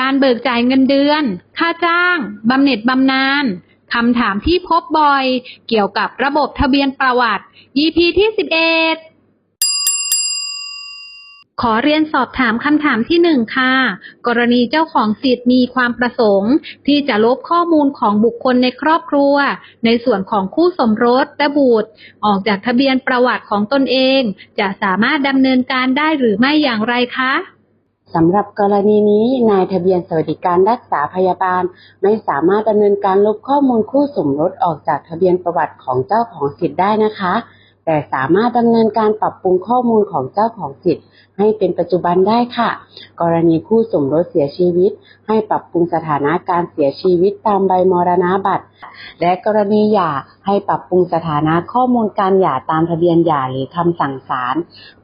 การเบิกจ่ายเงินเดือน ค่าจ้าง บำเหน็จบำนาญคำถามที่พบบ่อย เกี่ยวกับระบบทะเบียนประวัติ EP ที่ 11 ขอเรียนสอบถามคำถามที่หนึ่งค่ะ กรณีเจ้าของสิทธิ์มีความประสงค์ ที่จะลบข้อมูลของบุคคลในครอบครัว ในส่วนของคู่สมรสและบุตร ออกจากทะเบียนประวัติของตนเอง จะสามารถดำเนินการได้หรือไม่อย่างไรคะ สำหรับกรณีนี้นายทะเบียนสวัสดิการรักษาพยาบาล ไม่สามารถดำเนินการลบข้อมูลคู่สมรสออกจากทะเบียนประวัติของเจ้าของสิทธิ์ได้นะคะ แต่สามารถดำเนินการปรับปรุงข้อมูลของเจ้าของสิทธิ์ให้เป็นปัจจุบันได้ค่ะ กรณีคู่สมรสเสียชีวิต ให้ปรับปรุงสถานะการเสียชีวิตตามใบมรณบัตร และกรณีหย่าให้ปรับปรุงสถานะข้อมูลการหย่าตามทะเบียนหย่าหรือคำสั่งศาล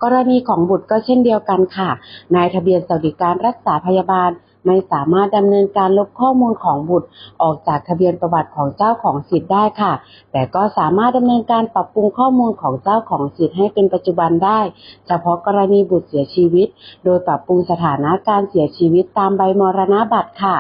กรณีของบุตรก็เช่นเดียวกันค่ะ นายทะเบียนสวัสดิการรักษาพยาบาล ไม่สามารถดำเนินการลบข้อมูลของบุตรออกจากทะเบียนประวัติของเจ้าของสิทธิ์ได้ค่ะ แต่ก็สามารถดำเนินการปรับปรุงข้อมูลของเจ้าของสิทธิ์ให้เป็นปัจจุบันได้ เฉพาะกรณีบุตรเสียชีวิต โดยปรับปรุงสถานะการเสียชีวิตตามใบมรณบัตรค่ะ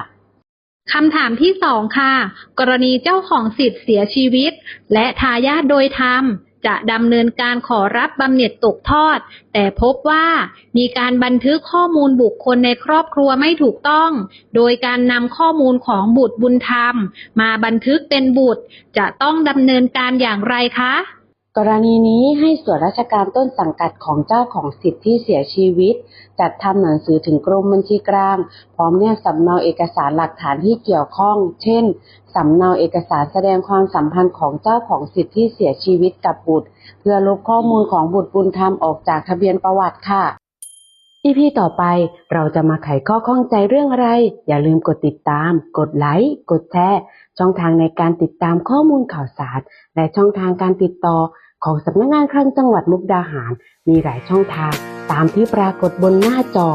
คำถามที่สองค่ะ กรณีเจ้าของสิทธิ์เสียชีวิต และทายาทโดยธรรม จะดำเนินการขอรับบำเหน็จตกทอด แต่พบว่ามีการบันทึกข้อมูลบุคคลในครอบครัวไม่ถูกต้อง โดยการนำข้อมูลของบุตรบุญธรรม มาบันทึกเป็นบุตรจะต้องดำเนินการอย่างไรคะ กรณีนี้ให้ส่วนราชการต้นสังกัดของเจ้าของสิทธิ์ที่เสียชีวิต จัดทำหนังสือถึงกรมบัญชีกลาง พร้อมแนบสำเนาเอกสารหลักฐานที่เกี่ยวข้อง เช่นสำเนาเอกสารแสดงความสัมพันธ์ของเจ้าของสิทธิ์ที่เสียชีวิตกับบุตร เพื่อลบข้อมูลของบุตรบุญธรรมออกจากทะเบียนประวัติค่ะ EP ต่อไปเราจะมาไขข้อข้องใจเรื่องอะไร อย่าลืมกดติดตาม กดไลค์กดแชร์ช่องทางในการติดตามข้อมูลข่าวสาร และช่องทางการติดต่อ ของสำนักงานคลังจังหวัดมุกดาหาร มีหลายช่องทางตามที่ปรากฏบนหน้าจอ